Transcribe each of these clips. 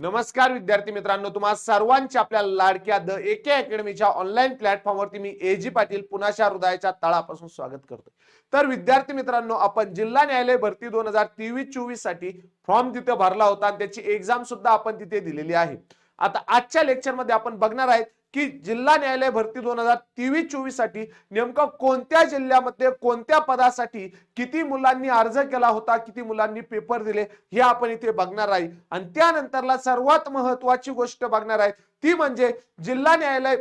नमस्कार विद्यार्थी मित्रांनो तुम्हा सर्वांच्या आपल्या लाडक्या द एके अकॅडमीच्या ऑनलाईन प्लॅटफॉर्मवरती मी एजी पाटील पुण्याच्या हृदयाच्या तळापासून स्वागत करतो तर विद्यार्थी मित्रांनो आपण जिल्हा न्यायालय भरती दोन हजार तेवीस चोवीससाठी फॉर्म तिथे भरला होता आणि त्याची एक्झाम सुद्धा आपण तिथे दिलेली आहे. आता आजच्या लेक्चरमध्ये आपण बघणार आहेत की जिल्हा न्यायालय भरती दोन हजार तेवीस चोवीससाठी नेमकं कोणत्या जिल्ह्यामध्ये कोणत्या पदासाठी किती मुलांनी अर्ज केला होता किती मुलांनी पेपर दिले हे आपण इथे बघणार आहे. आणि त्यानंतरला सर्वात महत्वाची गोष्ट बघणार आहे ती म्हणजे जिल्हा न्यायालय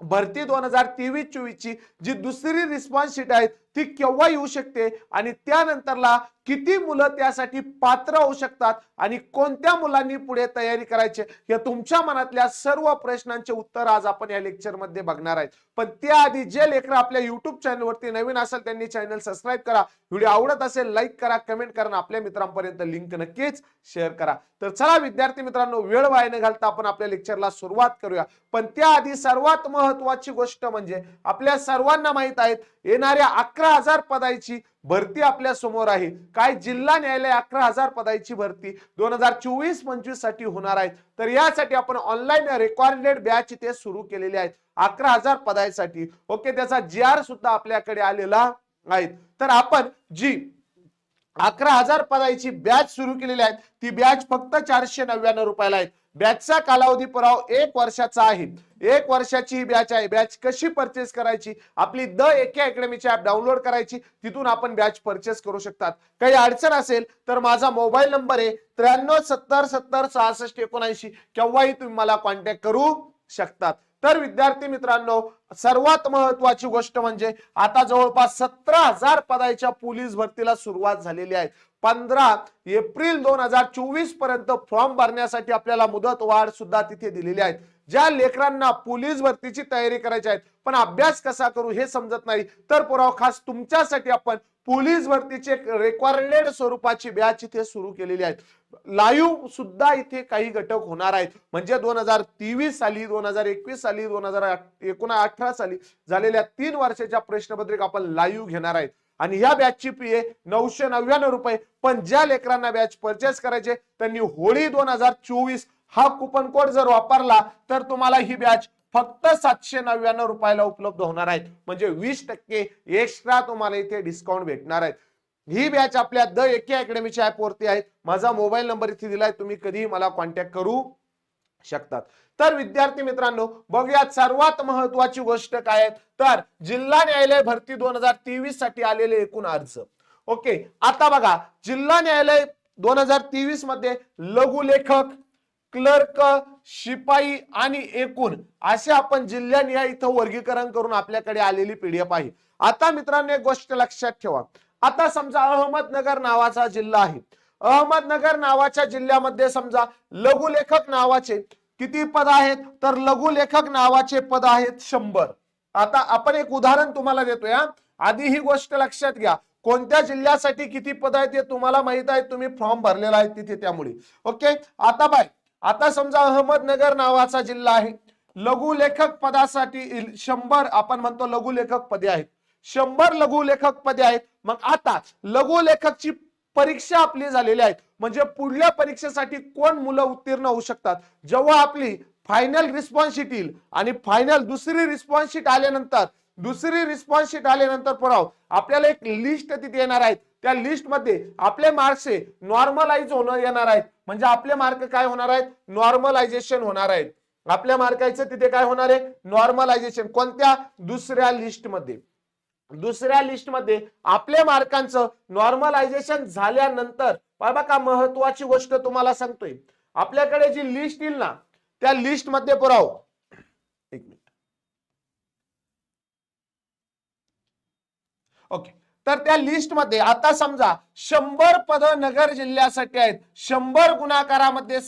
भरती दोन हजार तेवीस चोवीस ची जी दुसरी रिस्पॉन्स शीट आहे ती केव्हा येऊ शकते? आणि त्यानंतरला किती मुलं त्यासाठी पात्र होऊ शकतात आणि कोणत्या मुलांनी पुढे तयारी करायची या तुमच्या मनातल्या सर्व प्रश्नांचे उत्तर आज आपण या लेक्चरमध्ये बघणार आहेत. पण त्याआधी जे लेकर आपल्या युट्यूब चॅनलवरती नवीन असेल त्यांनी चॅनल सबस्क्राईब करा. व्हिडिओ आवडत असेल लाईक करा कमेंट करा आपल्या मित्रांपर्यंत लिंक नक्कीच शेअर करा. तर चला विद्यार्थी मित्रांनो वेळ वाया न घालता आपण आपल्या लेक्चरला सुरुवात करूया. पण त्याआधी सर्वात महत्वाची गोष्ट म्हणजे आपल्या सर्वांना माहीत आहेत येणाऱ्या अकरा हजार पदाची भरती आपल्यासमोर आहे. काय जिल्हा न्यायालय अकरा हजार पदाची भरती दोन हजार चोवीस पंचवीससाठी होणार आहे तर यासाठी आपण ऑनलाईन रेकॉर्डेड बॅच इथे सुरू केलेले आहेत. अकरा हजार पदासाठी. ओके त्याचा जी आर सुद्धा आपल्याकडे आलेला आहे. तर आपण जी अकरा हजार पदाची बॅच सुरू केलेली आहे ती बॅच फक्त चारशे नव्याण्णव रुपयाला आहे. बॅचचा कालावधी पुराव एक वर्षाचा आहे. एक वर्षाची ही बॅच आहे. बॅच कशी परचेस करायची? आपली द एके अकॅडमीची ऍप डाउनलोड करायची. तिथून आपण बॅच परचेस करू शकतात. काही अडचण असेल तर माझा मोबाईल नंबर आहे त्र्याण्णव सत्तर सत्तर सहासष्ट एकोणऐंशी. केव्हाही तुम्ही मला कॉन्टॅक्ट करू शकतात. तर विद्यार्थी मित्रांनो सर्वात महत्वाची गोष्ट म्हणजे आता जवळपास सतरा हजार पदाच्या पोलीस भरतीला सुरुवात झालेली आहे. पंधरा एप्रिल दोन हजार चोवीसपर्यंत फॉर्म भरण्यासाठी आपल्याला मुदत वाढ सुद्धा तिथे दिलेली आहे. ज्या लेकरांना पोलीस भरतीची तयारी करायची आहे पण अभ्यास कसा करू हे समजत नाही. तर पुरावा खास तुमच्यासाठी आपण पोलीस भरतीचे रेकॉर्डेड स्वरूपाची बॅच इथे सुरू केलेली आहे लाईव्ह सुद्धा इथे काही घटक होणार आहेत. म्हणजे दोन हजार तेवीस साली दोन हजार एकवीस साली दोन हजार एकोणा अठरा साली झालेल्या तीन वर्षाच्या प्रश्नपत्रिका आपण लाईव्ह घेणार आहेत. आणि ह्या बॅचची फी आहे नऊशे नव्याण्णव रुपये. पण ज्या लेकरांना बॅच परचेस करायचे त्यांनी होळी दोन हजार चोवीस हा कुपन कोड जर वापरला तर तुम्हाला ही बॅच फक्त सातशे नव्याण्णव रुपयाला उपलब्ध होणार आहेत. म्हणजे वीस टक्के एक्स्ट्रा तुम्हाला इथे डिस्काउंट भेटणार आहेत. ही बॅच आपल्या द एके अकॅडमीच्या ऍप वरती आहे माझा मोबाईल नंबर इथे दिलाय. तुम्ही कधीही मला कॉन्टॅक्ट करू शकतात. तर विद्यार्थी मित्रांनो बघूयात सर्वात महत्वाची गोष्ट काय तर जिल्हा न्यायालय भरती दोन हजार तेवीससाठी आलेले एकूण अर्ज. ओके आता बघा. जिल्हा न्यायालय दोन हजार तेवीसमध्ये लघुलेखक क्लर्क शिपाई आणि एकूण असे आपण जिल्ह्यानिहाय इथं वर्गीकरण करून आपल्याकडे आलेली पीडीएफ आहे. आता मित्रांनो एक गोष्ट लक्षात ठेवा. आता समजा अहमदनगर नावाचा जिल्हा आहे. अहमदनगर नावाच्या जिल्ह्यामध्ये समजा लघुलेखक नावाचे किती पद आहेत? तर लघुलेखक नावाचे पद आहेत शंभर. आता आपण एक उदाहरण तुम्हाला देतोय आधी ही गोष्ट लक्षात घ्या. कोणत्या जिल्ह्यासाठी किती पद आहेत हे तुम्हाला माहीत आहे? तुम्ही फॉर्म भरलेला आहे तिथे त्यामुळे. ओके? आता बाय. आता समजा अहमदनगर नावाचा जिल्हा आहे. लघुलेखक पदासाठी शंभर आपण म्हणतो लघुलेखक पदे आहेत. शंभर लघुलेखक पदे आहेत. मग आता लघुलेखकची परीक्षा आपली झालेली आहे. म्हणजे पुढल्या परीक्षेसाठी कोण मुलं उत्तीर्ण होऊ शकतात? जेव्हा आपली फायनल रिस्पॉन्स शीट येईल आणि फायनल दुसरी रिस्पॉन्स शीट आल्यानंतर दुसरी रिस्पॉन्स शीट आल्यानंतर पुराव आपल्याला एक लिस्ट तिथे येणार आहेत त्या लिस्टमध्ये आपले मार्क्स हे नॉर्मलाइज होणं येणार आहेत. म्हणजे आपले मार्क काय होणार आहेत? नॉर्मलायझेशन होणार आहेत. आपल्या मार्काचं तिथे काय होणार आहे? नॉर्मलायझेशन कोणत्या? दुसऱ्या लिस्टमध्ये दुसऱ्या लिस्टमध्ये आपल्या मार्कांचं नॉर्मलायझेशन झाल्यानंतर बाबा का महत्वाची गोष्ट तुम्हाला सांगतोय. आपल्याकडे जी लिस्ट येईल ना त्या लिस्टमध्ये पुराव. एक मिनिट ओके तर त्या लिस्टमध्ये आता समजा शंभर पद नगर जिल्ह्यासाठी आहेत. शंभर गुणाकारामध्ये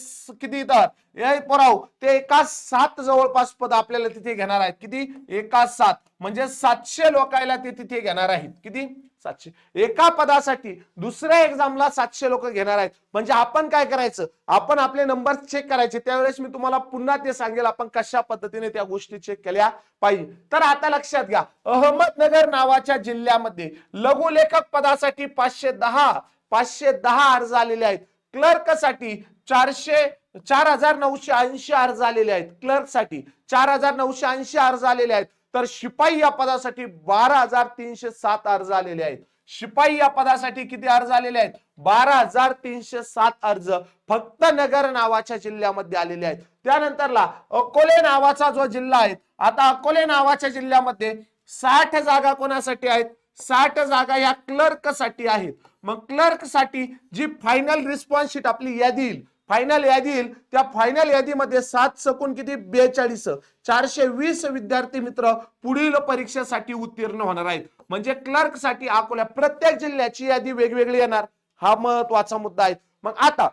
किती येतात? पोराव ते एका सात जवळपास पद आपल्याला तिथे घेणार आहेत. किती? एका सात. म्हणजे सातशे लोकायला ते तिथे घेणार आहेत. किती? सातशे. एका पदासाठी दुसऱ्या एक्झामला सातशे लोक घेणार आहेत. म्हणजे आपण काय करायचं? आपण आपले नंबर चेक करायचे. त्यावेळेस मी तुम्हाला पुन्हा ते सांगेल आपण कशा पद्धतीने त्या गोष्टी चेक केल्या पाहिजे. तर आता लक्षात घ्या. अहमदनगर नावाच्या जिल्ह्यामध्ये लघुलेखक पदासाठी पाचशे दहा पाचशे दहा अर्ज आलेले आहेत. क्लर्कसाठी चारशे चार हजार नऊशे ऐंशी अर्ज आलेले आहेत क्लर्कसाठी. चार हजार नऊशे ऐंशी अर्ज आलेले आहेत. तर शिपाई या पदासाठी बारा हजार तीनशे सात अर्ज आलेले आहेत. शिपाई या पदासाठी किती अर्ज आलेले आहेत? बारा हजार तीनशे सात अर्ज फक्त नगर नावाच्या जिल्ह्यामध्ये आलेले आहेत. त्यानंतरला अकोले नावाचा जो जिल्हा आहे आता अकोले नावाच्या जिल्ह्यामध्ये साठ जागा कोणासाठी आहेत? साठ जागा या क्लर्कसाठी आहेत. मग क्लर्कसाठी जी फायनल रिस्पॉन्स शीट आपली यादी येईल फायनल यादी येईल त्या फायनल यादीमध्ये सात सकून किती? बेचाळीस. चारशे वीस विद्यार्थी मित्र पुढील परीक्षेसाठी उत्तीर्ण होणार आहेत. म्हणजे क्लर्कसाठी अकोल्या प्रत्येक जिल्ह्याची यादी वेगवेगळी येणार. हा महत्त्वाचा मुद्दा आहे. मग आता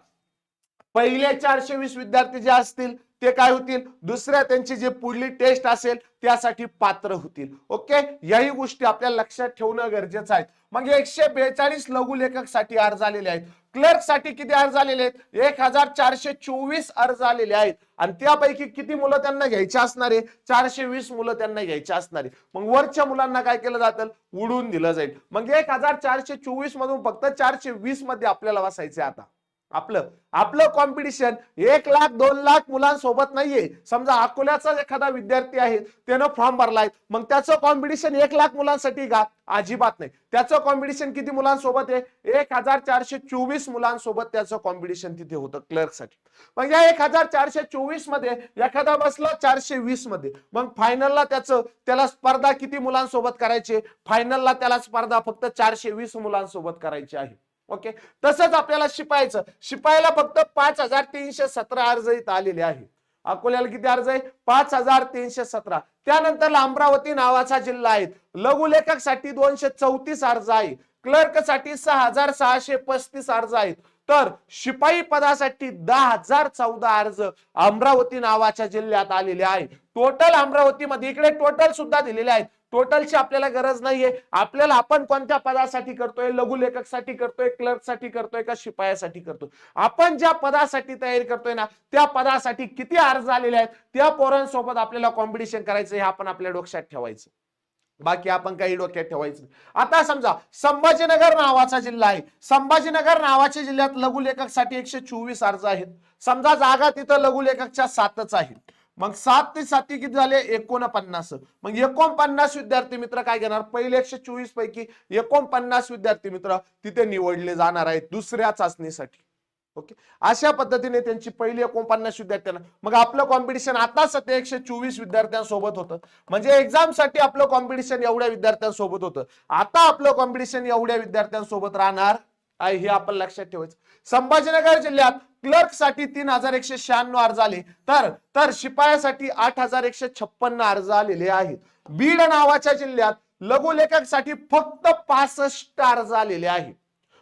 पहिले चारशे वीस विद्यार्थी जे असतील ते काय होतील? दुसऱ्या त्यांची जी पुढली टेस्ट असेल त्यासाठी पात्र होतील. ओके? याही गोष्टी आपल्याला लक्षात ठेवणं गरजेचं आहे. मग एकशे बेचाळीस लघुलेखकसाठी अर्ज आलेले आहेत. क्लर्कसाठी किती अर्ज आलेले आहेत? एक हजार चारशे चोवीस अर्ज आलेले आहेत. आणि त्यापैकी किती मुलं त्यांना घ्यायचे असणार आहे? चारशे वीस मुलं त्यांना घ्यायचे असणार आहे. मग वरच्या मुलांना काय केलं जातं? उडून दिलं जाईल. मग एक हजार चारशे चोवीस मधून फक्त चारशे वीसमध्ये आपल्याला बसायचे आता. आपलं आपलं कॉम्पिटिशन एक लाख दोन लाख मुलांसोबत नाहीये. समजा अकोल्याचा एखादा विद्यार्थी आहे त्यानं फॉर्म भरलाय मग त्याचं कॉम्पिटिशन एक लाख मुलांसाठी का? अजिबात नाही. त्याचं कॉम्पिटिशन किती मुलांसोबत आहे? एक हजार चारशे चोवीस मुलांसोबत त्याचं कॉम्पिटिशन तिथे होतं क्लर्कसाठी मग या एक हजार चारशे चोवीसमध्ये एखादा बसला चारशे वीसमध्ये. मग फायनलला त्याचं त्याला स्पर्धा किती मुलांसोबत करायची? फायनलला त्याला स्पर्धा फक्त चारशे वीस मुलांसोबत करायची आहे. ओके तसंच आपल्याला शिपायचं. शिपायला फक्त पाच हजार तीनशे सतरा अर्ज इथं आलेले आहे अकोल्याला किती अर्ज आहे? पाच हजार तीनशे सतरा. त्यानंतर अमरावती नावाचा जिल्हा आहे. लघुलेखकसाठी दोनशे चौतीस अर्ज आहे क्लर्कसाठी सहा हजार सहाशे पस्तीस अर्ज आहेत. तर शिपाई पदासाठी दहा हजार चौदा अर्ज अमरावती नावाच्या जिल्ह्यात आलेले आहे टोटल अमरावतीमध्ये इकडे टोटल सुद्धा दिलेले आहेत. टोटलची आपल्याला गरज नाहीये. आपल्याला आपण कोणत्या पदासाठी करतोय? लघुलेखकसाठी करतोय क्लर्कसाठी करतोय का शिपायासाठी करतोय? आपण ज्या पदासाठी तयारी करतोय ना त्या पदासाठी किती अर्ज आलेले आहेत? त्या पोरांसोबत आपल्याला कॉम्पिटिशन करायचं हे आपण आपल्या डोक्यात ठेवायचं. बाकी आपण काही डोक्यात ठेवायचं आता समजा संभाजीनगर नावाचा जिल्हा आहे. संभाजीनगर नावाच्या जिल्ह्यात लघुलेखकसाठी एकशे चोवीस अर्ज आहेत. समजा जागा तिथं लघुलेखकच्या सातच आहेत. मग सात ते साती किती झाले? एकोणपन्नास. मग एकोणपन्नास विद्यार्थी मित्र काय घेणार पहिले एकशे चोवीस पैकी एकोणपन्नास विद्यार्थी मित्र तिथे निवडले जाणार आहेत दुसऱ्या चाचणीसाठी. ओके? अशा पद्धतीने त्यांची पहिली एकोणपन्नास विद्यार्थ्यांना मग आपलं कॉम्पिटिशन आता सध्या एकशे चोवीस विद्यार्थ्यांसोबत होतं. म्हणजे एक्झामसाठी आपलं कॉम्पिटिशन एवढ्या विद्यार्थ्यांसोबत होतं. आता आपलं कॉम्पिटिशन एवढ्या विद्यार्थ्यांसोबत राहणार आहे हे आपण लक्षात ठेवायचं. संभाजीनगर जिल्ह्यात क्लर्कसाठी तीन हजार एकशे शहाण्णव अर्ज आले. तर तर शिपायासाठी आठ हजार एकशे छप्पन्न अर्ज आलेले आहेत. बीड नावाच्या जिल्ह्यात लघुलेखकसाठी फक्त पासष्ट अर्ज आलेले आहेत.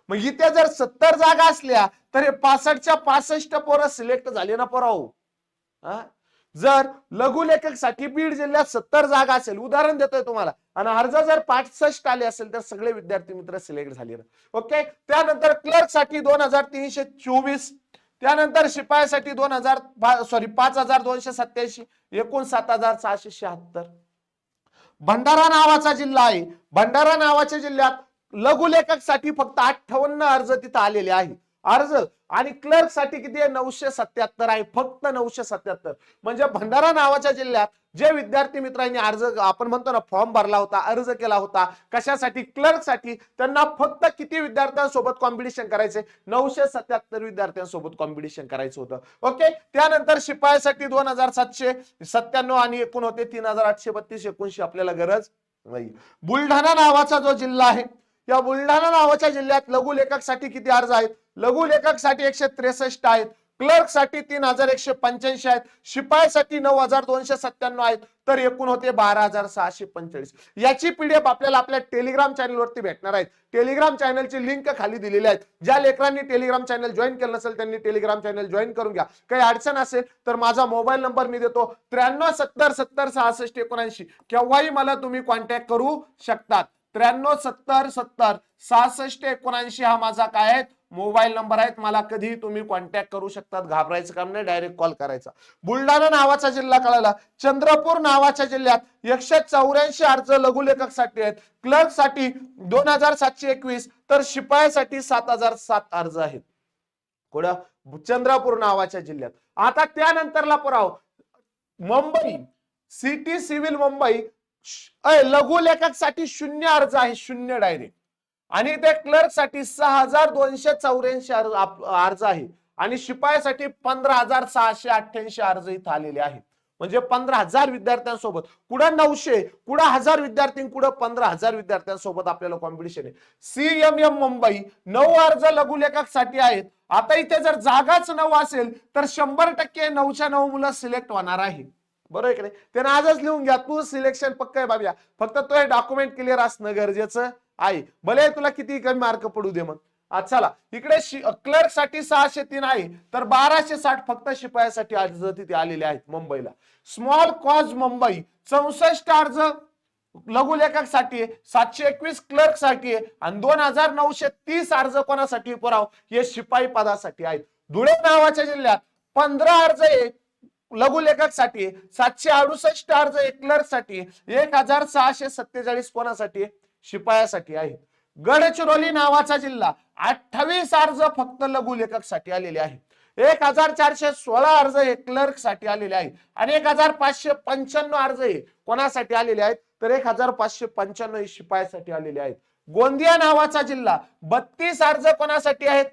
मग इथे जर सत्तर जागा असल्या तर हे पासष्टच्या पासष्ट पोरं सिलेक्ट झाले ना पोराव हा? जर लघुलेखकसाठी बीड जिल्ह्यात सत्तर जागा असेल उदाहरण देतोय तुम्हाला. आणि अर्ज जर पासष्ट आले असेल तर सगळे विद्यार्थी मित्र सिलेक्ट झाले ओके? त्यानंतर क्लर्कसाठी दोन हजार तीनशे चोवीस त्यानंतर शिपायासाठी दोन हजार सॉरी पाच हजार दोनशे सत्याऐंशी एकूण सात हजार सहाशे शहात्तर. भंडारा नावाचा जिल्हा आहे. भंडारा नावाच्या जिल्ह्यात लघुलेखकसाठी फक्त अठ्ठावन्न अर्ज तिथं आलेले आहे अर्ज. आणि क्लर्कसाठी किती आहे? नऊशे सत्याहत्तर आहे. फक्त नऊशे सत्याहत्तर. म्हणजे भंडारा नावाच्या जिल्ह्यात जे विद्यार्थी मित्रांनी अर्ज आपण म्हणतो ना फॉर्म भरला होता अर्ज केला होता कशासाठी? क्लर्कसाठी. त्यांना फक्त किती विद्यार्थ्यांसोबत कॉम्पिटिशन करायचे? नऊशे सत्याहत्तर विद्यार्थ्यांसोबत कॉम्पिटिशन करायचं होतं. ओके त्यानंतर शिपायासाठी दोन हजार सातशे सत्त्याण्णव आणि एकूण होते तीन हजार आठशे बत्तीस एकोणशे आपल्याला गरज नाही. बुलढाणा नावाचा जो जिल्हा आहे या बुलढाणा नावाच्या जिल्ह्यात लघु साठी किती अर्ज आहेत? लघु साठी एकशे त्रेसष्ट आहेत. क्लर्कसाठी तीन हजार एकशे पंच्याऐंशी आहेत. शिपायासाठी नऊ हजार दोनशे सत्त्याण्णव आहेत. तर एकूण होते बारा हजार सहाशे पंचेचाळीस. याची पीडीएफ आपल्याला आपल्या टेलिग्राम चॅनलवरती भेटणार आहेत. टेलिग्राम चॅनलची लिंक खाली दिलेली आहेत. ज्या लेकरांनी टेलिग्राम चॅनल जॉईन केलं नसेल त्यांनी टेलिग्राम चॅनल जॉईन करून घ्या. काही अडचण असेल तर माझा मोबाईल नंबर मी देतो. त्र्याण्णव सत्तर सत्तर सहासष्ट एकोणऐंशी. केव्हाही मला तुम्ही कॉन्टॅक्ट करू शकतात. त्र्याण्णव सत्तर सत्तर सहासष्ट एकोणऐंशी हा माझा काय आहे मोबाईल नंबर आहेत. मला कधीही तुम्ही कॉन्टॅक्ट करू शकतात. घाबरायचं काम नाही. डायरेक्ट कॉल करायचा. बुलढाणा नावाचा जिल्हा कळाला. चंद्रपूर नावाच्या जिल्ह्यात एकशे चौऱ्याऐंशी अर्ज लघुलेखकसाठी आहेत. क्लर्कसाठी दोन हजार सातशे एकवीस तर शिपायासाठी सात हजार सात अर्ज आहेत. कुठं चंद्रपूर नावाच्या जिल्ह्यात. आता त्यानंतरला पुराव. मुंबई सिटी सिव्हिल मुंबई लघु लेखकसाठी शून्य अर्ज आहे शून्य डायरेक्ट आणि त्या क्लर्कसाठी सहा हजार दोनशे चौऱ्याऐंशी अर्ज अर्ज आहे. आणि शिपायासाठी पंधरा हजार सहाशे अठ्ठ्याऐंशी अर्ज इथं आलेले आहेत. म्हणजे पंधरा हजार विद्यार्थ्यांसोबत. कुठं नऊशे कुठं हजार विद्यार्थी कुठं पंधरा हजार विद्यार्थ्यांसोबत आपल्याला कॉम्पिटिशन आहे. सीएमएम मुंबई नऊ अर्ज लघुलेखकसाठी आहेत. आता इथे जर जागाच नऊ असेल तर शंभर टक्के नऊच्या नऊ मुलं सिलेक्ट होणार आहे. बरोबर आहे की नाही? त्यानं आजच लिहून घ्या तू सिलेक्शन पक्क आहे बाबा फक्त तो हे डॉक्युमेंट क्लिअर असणं गरजेचं आहे. भले तुला किती कमी मार्क पडू दे मग आज चला इकडे क्लर्कसाठी सहाशे तीन आहे तर बाराशे साठ फक्त शिपायासाठी अर्ज तिथे आलेले आहेत मुंबईला. स्मॉल कॉज मुंबई चौसष्ट अर्ज लघुलेखकसाठी आहे, सातशे एकवीस क्लर्कसाठी आहे आणि दोन हजार नऊशे तीस अर्ज कोणासाठी पुराव? हे शिपाई पदासाठी आहेत. धुळे नावाच्या जिल्ह्यात पंधरा अर्ज आहे लघुलेखकसाठी सातशे अडुसष्ट अर्ज आहे साठी एक हजार सहाशे सत्तेचाळीस कोणासाठी? शिपायासाठी आहे. गडचिरोली नावाचा जिल्हा अठ्ठावीस अर्ज फक्त लघुलेखकसाठी आलेले आहेत एक हजार चारशे सोळा अर्ज हे क्लर्कसाठी आलेले आहेत आणि एक हजार पाचशे पंच्याण्णव अर्ज हे कोणासाठी आलेले आहेत? तर एक हजार पाचशे पंच्याण्णव हे शिपायासाठी आलेले आहेत. गोंदिया नावाचा जिल्हा बत्तीस अर्ज कोणासाठी आहेत?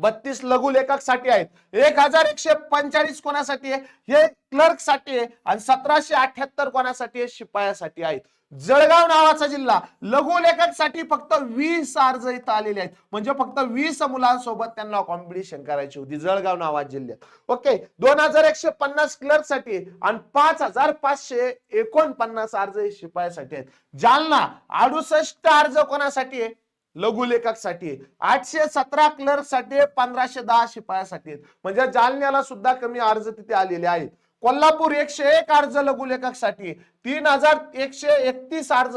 बत्तीस लघुलेखकसाठी आहेत. एक हजार एकशे पंचाळीस कोणासाठी आहे? हे क्लर्कसाठी आहे आणि सतराशे अठ्याहत्तर कोणासाठी आहे? शिपायासाठी आहेत. जळगाव नावाचा जिल्हा. लघु साठी फक्त वीस अर्ज इथं आलेले आहेत. म्हणजे फक्त वीस मुलांसोबत त्यांना कॉम्पिटिशन करायची होती. जळगाव नावा जिल्ह्यात. ओके. दोन हजार एकशे पन्नास क्लर्कसाठी आहे आणि पाच हजार पाचशे एकोणपन्नास अर्ज हे शिपायासाठी आहेत. जालना. अडुसष्ट अर्ज कोणासाठी आहे? लघुलेखकसाठी आहे. आठशे सतरा क्लर्कसाठी आहे, पंधराशे दहा शिपायासाठी आहेत. म्हणजे जालन्याला सुद्धा कमी अर्ज तिथे आलेले आहेत. कोल्हापूर एकशे एक अर्ज लघुलेखकसाठी तीन हजार एकशे एकतीस अर्ज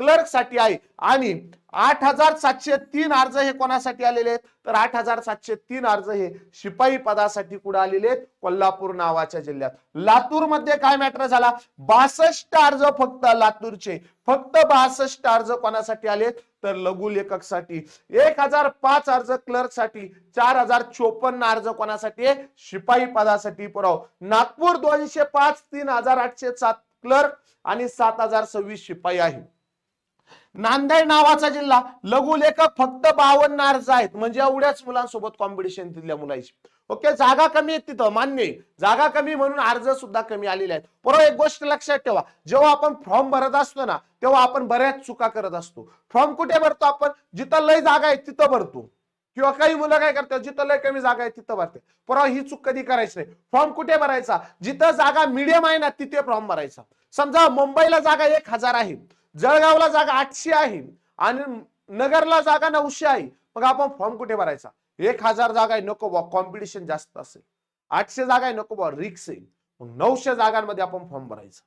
क्लर्कसाठी आहे. आणि आठ हजार सातशे तीन अर्ज हे कोणासाठी आलेले आहेत? तर आठ हजार सातशे तीन अर्ज हे शिपाई पदासाठी कुठे आलेले आहेत? कोल्हापूर नावाच्या जिल्ह्यात. लातूरमध्ये काय मॅटर झाला? बासष्ट अर्ज फक्त लातूरचे. फक्त बासष्ट अर्ज कोणासाठी आलेत? तर लघुलेखकसाठी एक हजार पाच अर्ज क्लर्कसाठी चार हजार चोपन्न अर्ज कोणासाठी आहे? शिपाई पदासाठी पुराव नागपूर दोनशे पाच तीन हजार आठशे सात क्लर्क आणि सात हजार सव्वीस शिपाई आहे नांदेड नावाचा जिल्हा. लघुलेखक फक्त बावन्न अर्ज आहेत. म्हणजे एवढ्याच मुलांसोबत कॉम्पिटिशन तिथल्या मुलांची ओके? जागा कमी आहेत तिथं मान्य जागा कमी म्हणून अर्ज सुद्धा कमी आलेले आहेत. बरोबर एक गोष्ट लक्षात ठेवा. जेव्हा आपण फॉर्म भरत असतो ना तेव्हा आपण बऱ्याच चुका करत असतो. फॉर्म कुठे भरतो आपण? जिथं लय जागा आहे तिथं भरतो. किंवा काही मुलं काय करतात? जिथं लय कमी जागा आहे तिथं भरते परवा ही चूक कधी करायची नाही. फॉर्म कुठे भरायचा? जिथं जागा मिडियम आहे ना तिथे फॉर्म भरायचा. समजा मुंबईला जागा एक हजार आहे. जळगावला जागा आठशे आहे आणि नगरला जागा नऊशे आहे. मग आपण फॉर्म कुठे भरायचा? एक हजार जागा आहे नको बा कॉम्पिटिशन जास्त असेल. आठशे जागा आहे नको बा रिक्स आहे. मग नऊशे जागांमध्ये आपण फॉर्म भरायचा.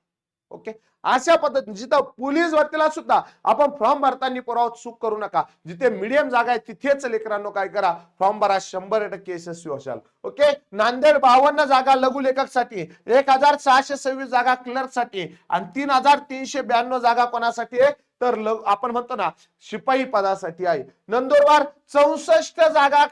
ओके? अशा पद्धतीने जिथं पोलीस भरतीला सुद्धा आपण फॉर्म भरताना पुरावा चूक करू नका. जिथे मीडियम जागा आहे तिथेच लेकरांनो काय करा फॉर्म भरा शंभर टक्के यशस्वी होशाल. ओके? नांदेड बावन्न जागा लघुलेखकसाठी एक हजार सहाशे सव्वीस जागा क्लर्कसाठी आणि तीन हजार तीनशे ब्याण्णव जागा कोणासाठी आहे? तर आपण म्हणतो ना शिपाई पदासाठी आहे. नंदुरबार चौसष्ट जागा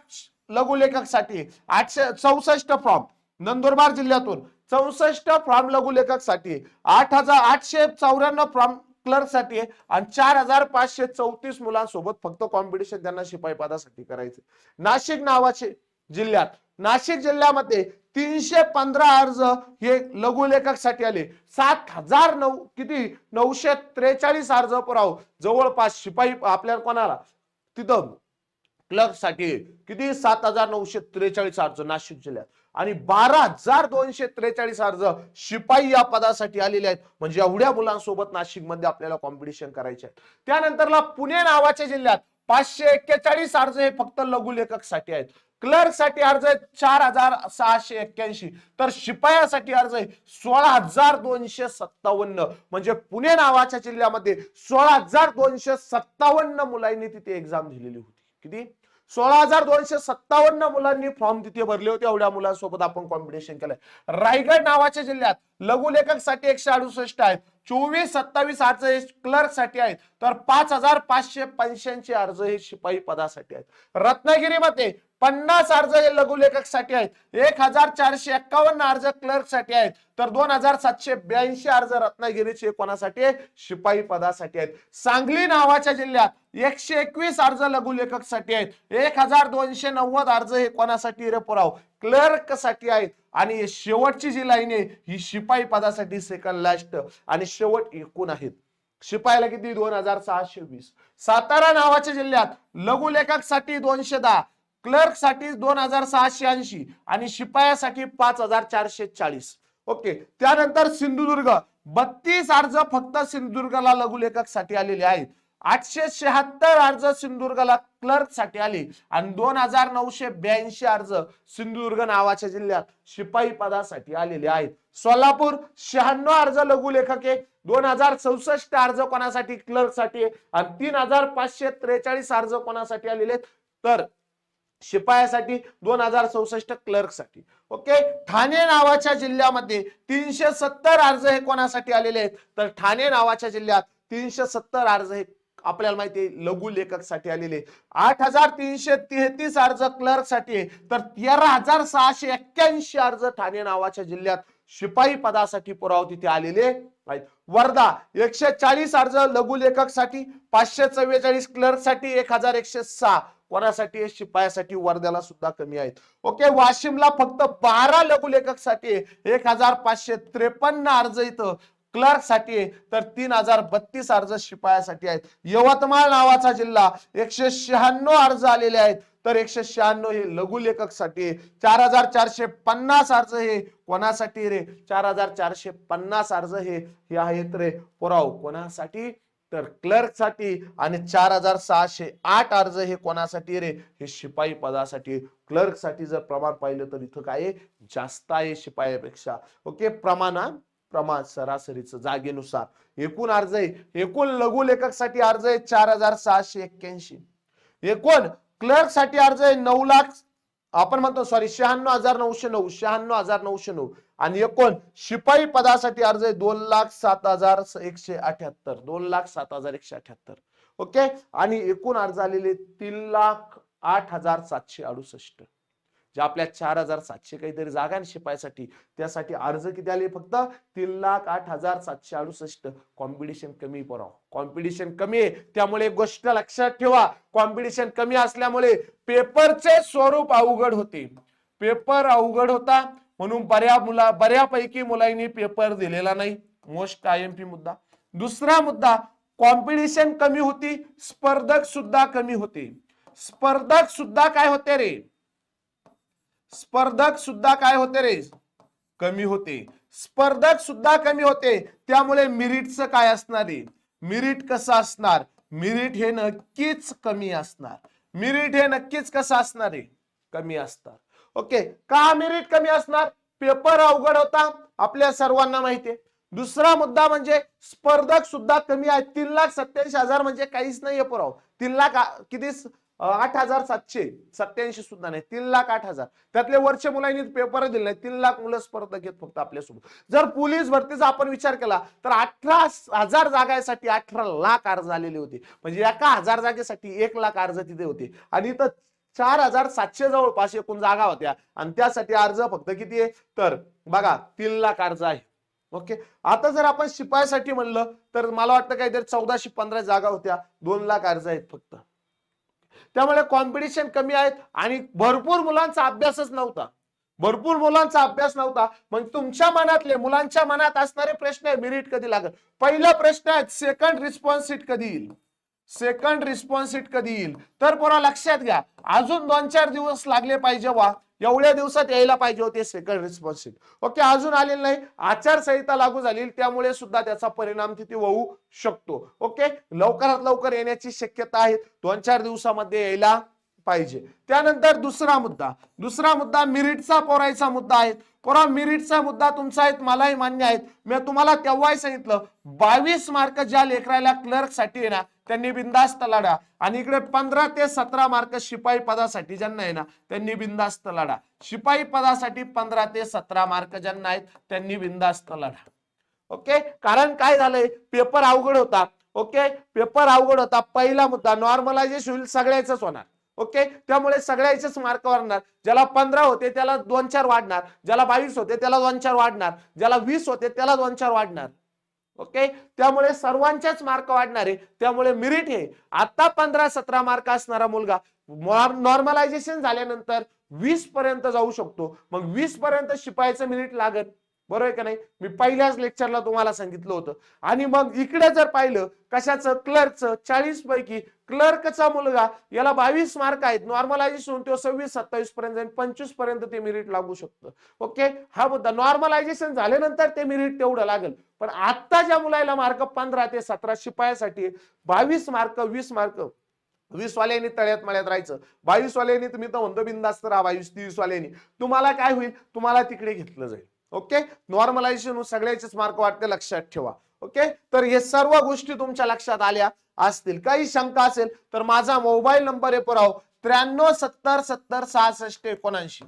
लघुलेखकसाठी आठशे चौसष्ट फॉर्म. नंदुरबार जिल्ह्यातून चौसष्ट फॉर्म लघुलेखकसाठी आठ हजार आठशे चौऱ्याण्णव फॉर्म क्लर्कसाठी आहे आणि चार हजार पाचशे चौतीस मुलांसोबत फक्त कॉम्पिटिशन त्यांना शिपाई पदासाठी करायचे नाशिक नावाचे जिल्ह्यात नाशिक जिल्ह्यामध्ये तीनशे पंधरा अर्ज हे लघुलेखकसाठी आले. सात हजार नऊ किती? नऊशे त्रेचाळीस अर्ज पुराव जवळपास शिपाई आपल्या कोणाला? तिथं. क्लर्कसाठी किती? सात हजार नऊशे त्रेचाळीस अर्ज नाशिक जिल्ह्यात. आणि बारा हजार दोनशे त्रेचाळीस अर्ज शिपाई या पदासाठी आलेले आहेत. म्हणजे एवढ्या मुलांसोबत नाशिकमध्ये आपल्याला कॉम्पिटिशन करायचे आहे त्यानंतरला पुणे नावाच्या जिल्ह्यात पाचशे एक्केचाळीस अर्ज हे फक्त लघुलेखकसाठी आहेत. क्लर्कसाठी अर्ज आहेत चार हजार सहाशे एक्क्याऐंशी. तर शिपायासाठी अर्ज आहे सोळा हजार दोनशे सत्तावन्न. म्हणजे पुणे नावाच्या जिल्ह्यामध्ये सोळा हजार दोनशे सत्तावन्न मुलांनी तिथे एक्झाम दिलेली होती. किती? सोळा हजार दोनशे सत्तावन्न मुलांनी फॉर्म तिथे भरले होते. एवढ्या मुलांसोबत आपण कॉम्पिटिशन केलंय. रायगड नावाच्या जिल्ह्यात लघुलेखकसाठी एकशे अडुसष्ट आहेत. चोवीस सत्तावीस अर्ज हे क्लर्कसाठी आहेत. तर पाच हजार पाचशे पंच्याऐंशी अर्ज हे शिपाई पदासाठी आहेत. रत्नागिरीमध्ये पन्नास अर्ज हे लघुलेखकसाठी आहेत. एक हजार चारशे एक्कावन्न अर्ज क्लर्कसाठी आहेत. तर दोन हजार सातशे ब्याऐंशी अर्ज रत्नागिरीचे कोणासाठी आहे? शिपाई पदासाठी आहेत. सांगली नावाच्या जिल्ह्यात एकशे एकवीस अर्ज लघुलेखकसाठी आहेत. एक हजार दोनशे नव्वद अर्ज हे कोणासाठी रे पुराव क्लर्कसाठी आहेत. आणि शेवटची जी लाईन आहे ही शिपाई पदासाठी सेकंड लास्ट आणि शेवट एकूण आहेत. शिपायाला किती? दोन हजार सहाशे वीस. सातारा नावाच्या जिल्ह्यात लघुलेखकसाठी दोनशे दहा क्लर्कसाठी दोन हजार सहाशे ऐंशी आणि शिपायासाठी पाच हजार चारशे चाळीस. ओके. त्यानंतर सिंधुदुर्ग. बत्तीस अर्ज फक्त सिंधुदुर्गला लघुलेखकसाठी आलेले आहेत. आठशे शहात्तर अर्ज सिंधुदुर्गला क्लर्कसाठी आले. आणि दोन हजार नऊशे ब्याऐंशी अर्ज सिंधुदुर्ग नावाच्या जिल्ह्यात शिपाई पदासाठी आलेले आहेत. सोलापूर शहाण्णव अर्ज लघुलेखक आहे दोन हजार चौसष्ट अर्ज कोणासाठी क्लर्कसाठी आणि तीन हजार पाचशे त्रेचाळीस अर्ज कोणासाठी आलेले आहेत? तर शिपायासाठी दोन हजार चौसष्ट क्लर्कसाठी ओके? ठाणे नावाच्या जिल्ह्यामध्ये तीनशे सत्तर अर्ज हे कोणासाठी आलेले आहेत? तर ठाणे नावाच्या जिल्ह्यात तीनशे सत्तर अर्ज हे आपल्याला माहिती आहे लघु लेखकसाठी आलेले आठ हजार तीनशे तेहतीस अर्ज क्लर्कसाठी तर तेरा हजार सहाशे एक्क्याऐंशी अर्ज ठाणे नावाच्या जिल्ह्यात शिपाई पदासाठी पुराव तिथे आलेले आहेत. वर्धा एकशे चाळीस अर्ज लघु लेखकसाठी पाचशे चव्वेचाळीस क्लर्कसाठी एक हजार एकशे सहा कोणासाठी शिपायासाठी वर्ध्याला सुद्धा कमी आहेत. ओके वाशिमला फक्त बारा लघुलेखकसाठी एक हजार पाचशे त्रेपन्न अर्ज इथं. क्लर्कसाठी आहे तर तीन हजार बत्तीस अर्ज शिपायासाठी आहेत. यवतमाळ नावाचा जिल्हा एकशे शहाण्णव अर्ज आलेले आहेत. तर एकशे शहाण्णव हे लघुलेखकसाठी आहे. चार हजार चारशे पन्नास अर्ज हे कोणासाठी रे? चार हजार चारशे पन्नास अर्ज हे हे आहेत रे. पुराव कोणासाठी? तर क्लर्कसाठी आणि चार हजार सहाशे आठ अर्ज हे कोणासाठी रे? हे शिपाई पदासाठी क्लर्कसाठी जर प्रमाण पाहिलं तर इथं काय आहे? जास्त आहे शिपायापेक्षा. ओके प्रमाण प्रमाण सरासरीचं जागेनुसार. एकूण अर्ज आहे एकूण लघु लेखकसाठी अर्ज आहे चार हजार सहाशे एक्क्याऐंशी. एकूण क्लर्कसाठी अर्ज आहे नऊ लाख आपण म्हणतो सॉरी शहाण्णव हजार नऊशे नऊ शहाण्णव हजार नऊशे नऊ. आणि एकूण शिपाई पदासाठी अर्ज आहे दोन लाख सात हजार एकशे अठ्याहत्तर दोन लाख सात हजार एकशे अठ्याहत्तर. ओके? आणि एकूण अर्ज आलेले तीन लाख आठ हजार सातशे अडुसष्ट. जे आपल्या चार हजार सातशे काहीतरी जागा आहे त्यासाठी अर्ज किती आले फक्त? तीन लाख आठ हजार सातशे अडुसष्ट. कॉम्पिटिशन कमी पराव कॉम्पिटिशन कमी आहे. त्यामुळे एक गोष्ट लक्षात ठेवा. कॉम्पिटिशन कमी असल्यामुळे पेपरचे स्वरूप अवघड होते. पेपर अवघड होता. म्हणून बऱ्या मुला बऱ्यापैकी मुलांनी पेपर दिलेला नाही. मोस्ट आय एम पी मुद्दा. दुसरा मुद्दा कॉम्पिटिशन कमी होती. स्पर्धक सुद्धा कमी होते. स्पर्धक सुद्धा काय होते रे? स्पर्धक सुद्धा काय होते रे? कमी होते. स्पर्धक सुद्धा कमी होते. त्यामुळे मिरिटचं काय असणार आहे? मिरिट कसं असणार? मिरिट हे नक्कीच कमी असणार. मिरिट हे नक्कीच कसं असणार आहे? कमी असणार. ओके का मिरिट कमी असणार? पेपर अवघड होता. आपल्या सर्वांना माहितीये दुसरा मुद्दा म्हणजे स्पर्धक सुद्धा कमी आहे. तीन लाख सत्याऐंशी हजार म्हणजे काहीच नाहीये पुराव. तीन लाख किती? आठ हजार सातशे सत्याऐंशी सुद्धा नाही तीन लाख आठ हजार. त्यातले वर्ष मुलांनी पेपर दिले नाही तीन लाख मुलं स्पर्धा घेत फक्त आपल्यासोबत. जर पोलीस भरतीचा आपण विचार केला तर अठरा हजार जागासाठी अठरा लाख अर्ज आलेले होते. म्हणजे एका हजार जागेसाठी एक लाख अर्ज तिथे होते. आणि तर चार हजार सातशे जवळपास एकूण जागा होत्या. आणि त्यासाठी अर्ज फक्त किती आहे? तर बघा तीन लाख अर्ज आहे. ओके? आता जर आपण शिपायासाठी म्हणलं तर मला वाटतं काहीतरी चौदाशे पंधरा जागा होत्या. दोन लाख अर्ज आहेत फक्त. त्यामुळे कॉम्पिटिशन कमी आहेत आणि भरपूर मुलांचा अभ्यासच नव्हता. भरपूर मुलांचा अभ्यास नव्हता. मग तुमच्या मनातले मुलांच्या मनात असणारे प्रश्न आहे मिरिट कधी लागत पहिला प्रश्न आहे सेकंड रिस्पॉन्स सीट कधी येईल? सेकंड रिस्पॉन्स सीट कधी येईल? तर पुन्हा लक्षात घ्या. अजून दोन चार दिवस लागले पाहिजे वा एवढ्या दिवसात यायला पाहिजे होते सेकंड रिस्पॉन्स सीट ओके अजून आलेलं नाही. आचारसंहिता लागू झाली. त्यामुळे सुद्धा त्याचा परिणाम तिथे होऊ शकतो. ओके लवकरात लवकर येण्याची शक्यता आहे. दोन चार दिवसामध्ये यायला पाहिजे. त्यानंतर दुसरा मुद्दा. दुसरा मुद्दा मिरिटचा पोरायचा मुद्दा आहे. पुरा मिरिटचा मुद्दा तुमचा आहे मलाही मान्य आहे मी तुम्हाला तेव्हाही सांगितलं बावीस मार्क ज्या लेकराला क्लर्कसाठी आहे ना त्यांनी बिंदास्त लढा. आणि इकडे पंधरा ते सतरा मार्क शिपाई पदासाठी ज्यांना आहे ना त्यांनी बिंदास्त लढा. शिपाई पदासाठी पंधरा ते सतरा मार्क ज्यांना आहेत त्यांनी बिंदास्त लढा. ओके? कारण काय झालंय? पेपर अवघड होता. ओके? पेपर अवघड होता. पहिला मुद्दा नॉर्मलायझेशन होईल सगळ्याच होणार. ओके? त्यामुळे सगळ्याचेच मार्क वाढणार. ज्याला पंधरा होते त्याला दोन चार वाढणार. ज्याला बावीस होते त्याला दोन चार वाढणार. ज्याला वीस होते त्याला दोन चार वाढणार. ओके? त्यामुळे सर्वांच्याच मार्क वाढणार आहे. त्यामुळे मिरिट हे आता पंधरा सतरा मार्क असणारा मुलगा नॉर्मलायझेशन झाल्यानंतर वीस पर्यंत जाऊ शकतो. मग वीस पर्यंत शिपायचं मिनिट लागत बरोबर आहे का नाही? मी पहिल्याच लेक्चरला तुम्हाला सांगितलं होतं. आणि मग इकडे जर पाहिलं कशाचं? क्लर्कचं चाळीस पैकी क्लर्कचा मुलगा याला बावीस मार्क आहेत. नॉर्मलायझेशन तो सव्वीस सत्तावीस पर्यंत जाईल पंचवीसपर्यंत ते मेरिट लागू शकतं. ओके हा मुद्दा. नॉर्मलायझेशन झाल्यानंतर ते मेरिट तेवढं लागेल. पण आत्ता ज्या मुलाला मार्क पंधरा ते सतरा शिपायासाठी बावीस मार्क वीस मार्क वीस वाल्यांनी तळ्यात मळ्यात राहायचं. बावीस वाल्यांनी तुम्ही तर म्हणतो बिंदास्त राहा बावीस तेवीस वाल्यांनी तुम्हाला काय होईल? तुम्हाला तिकडे घेतलं जाईल. ओके? नॉर्मलायझेशन सगळ्याचेच मार्क वाटते लक्षात ठेवा. ओके? तर हे सर्व गोष्टी तुमच्या लक्षात आल्या असतील. काही शंका असेल तर माझा मोबाईल नंबर आहे पुराव त्र्याण्णव सत्तर सत्तर सहासष्ट एकोणऐंशी.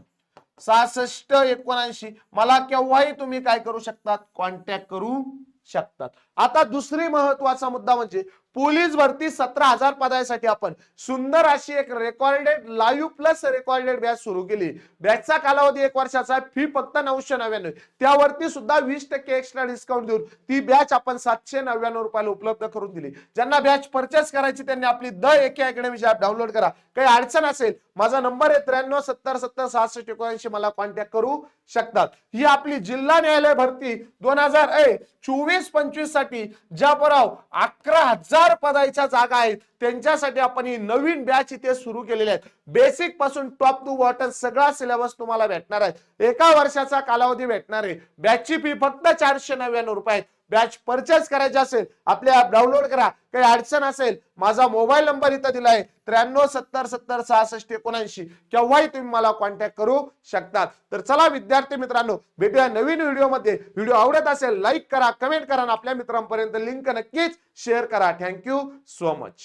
सहासष्ट एकोणऐंशी. मला केव्हाही तुम्ही काय करू शकतात? कॉन्टॅक्ट करू शकतात. आता दुसरी महत्त्वाचा मुद्दा म्हणजे पोलीस भरती सतरा हजार पदासाठी आपण. सुंदर अशी एक recorded live plus recorded batch सुरू केली. बॅचचा कालावधी एक वर्षाचा फी फक्त नऊशे नव्याण्णव. त्यावरती सुद्धा वीस टक्के एक्स्ट्रा डिस्काउंट देऊन ती बॅच आपण सातशे नव्याण्णव रुपयाला उपलब्ध करून दिली. ज्यांना बॅच परचेस करायची त्यांनी आपली द एके अकॅडमीची ऍप डाउनलोड करा. काही अडचण असेल माझा नंबर आहे त्र्याण्णव सत्तर सत्तर सहासष्ट एकोणऐंशी. मला कॉन्टॅक्ट करू शकतात. ही आपली जिल्हा न्यायालय भरती दोन हजार ए चोवीस पंचवीससाठी ज्या पराव अकरा हजार पदाच्या जागा आहेत. त्यांच्यासाठी आपण ही नवीन बॅच इथे सुरू केलेली आहेत. बेसिकपासून टॉप टू बॉटम सगळा सिलेबस तुम्हाला भेटणार आहे. एका वर्षाचा कालावधी भेटणार आहे. बॅचची फी फक्त चारशे नव्याण्णव रुपये आहेत. बॅच परचेस करायची असेल आपल्या ऍप डाउनलोड करा. काही अडचण असेल माझा मोबाईल नंबर इथं दिलाय. त्र्याण्णव सत्तर सत्तर सहासष्ट एकोणऐंशी. केव्हाही तुम्ही मला कॉन्टॅक्ट करू शकतात. तर चला विद्यार्थी मित्रांनो भेटूया नवीन व्हिडिओमध्ये व्हिडिओ आवडत असेल लाईक करा कमेंट करा आणि आपल्या मित्रांपर्यंत लिंक नक्कीच शेअर करा. Thank you so much